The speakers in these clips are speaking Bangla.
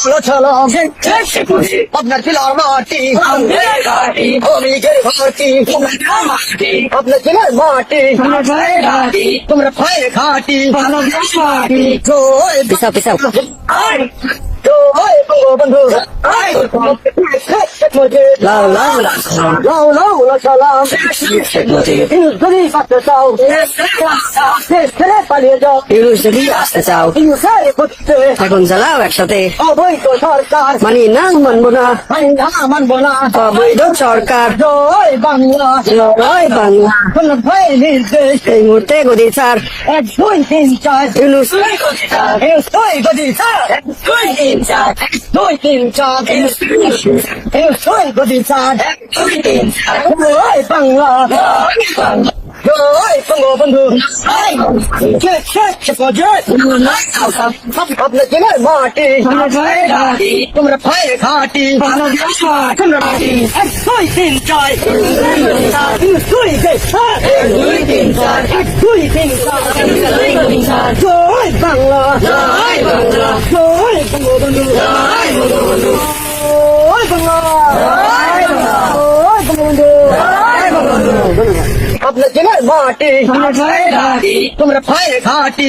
সালাম আপনার ছিলার মাটি। অমিকের ঘাটি আপনার ছিলার মাটি। তোমরা ফায়ে ঘাটি। জয় পিছাও তো জয় বঙ্গবন্ধু লাও লাও লাও লাউ লাউ সালাম শেখ মুজিব যদি পাতে চাও ছেড়ে পালিয়ে যাও ইউনুস যদি আসতে চাও ইউসারে করতে এখন চালাও একসাথে অবৈধ সরকার মানি না মানবো না আইনা মানবো না অবৈধ সরকার জয় বাংলা জয় বাংলা কোন ভয় নির্দেশ এই মুহূর্তে গদি স্যার এক দুই তিন চার ইউনুস দুই গদি স্যার দুই তিন চার দুই তিন চার এক দুই গদি স্যার জয় বাংলা জয় বঙ্গবন্ধু শেখ শেখ মুজিব আপনার জেলার মাটি তোমরা ফায়ে ঘাটি তোমরা মাটি এক দুই তিন চার দুই তিন চার এক দুই তিন চার জয় বাংলা জয় বাংলা জয় বঙ্গবন্ধু জয় বঙ্গবন্ধু জয় বাংলা জয় বঙ্গবন্ধু জয় বঙ্গবন্ধু আপনার জেলার মাটি তোমরা ফায়ে ঘাটি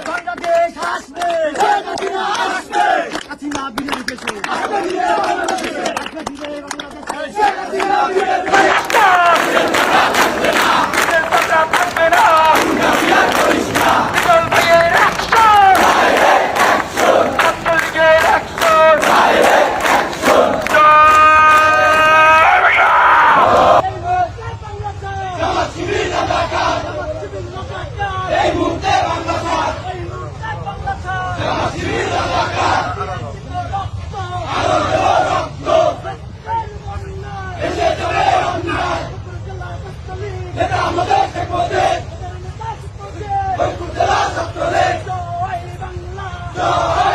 এটা আমাদের একমাত্র ঐক্য জেলা ছাত্রলীগ জয় বাংলা। জয়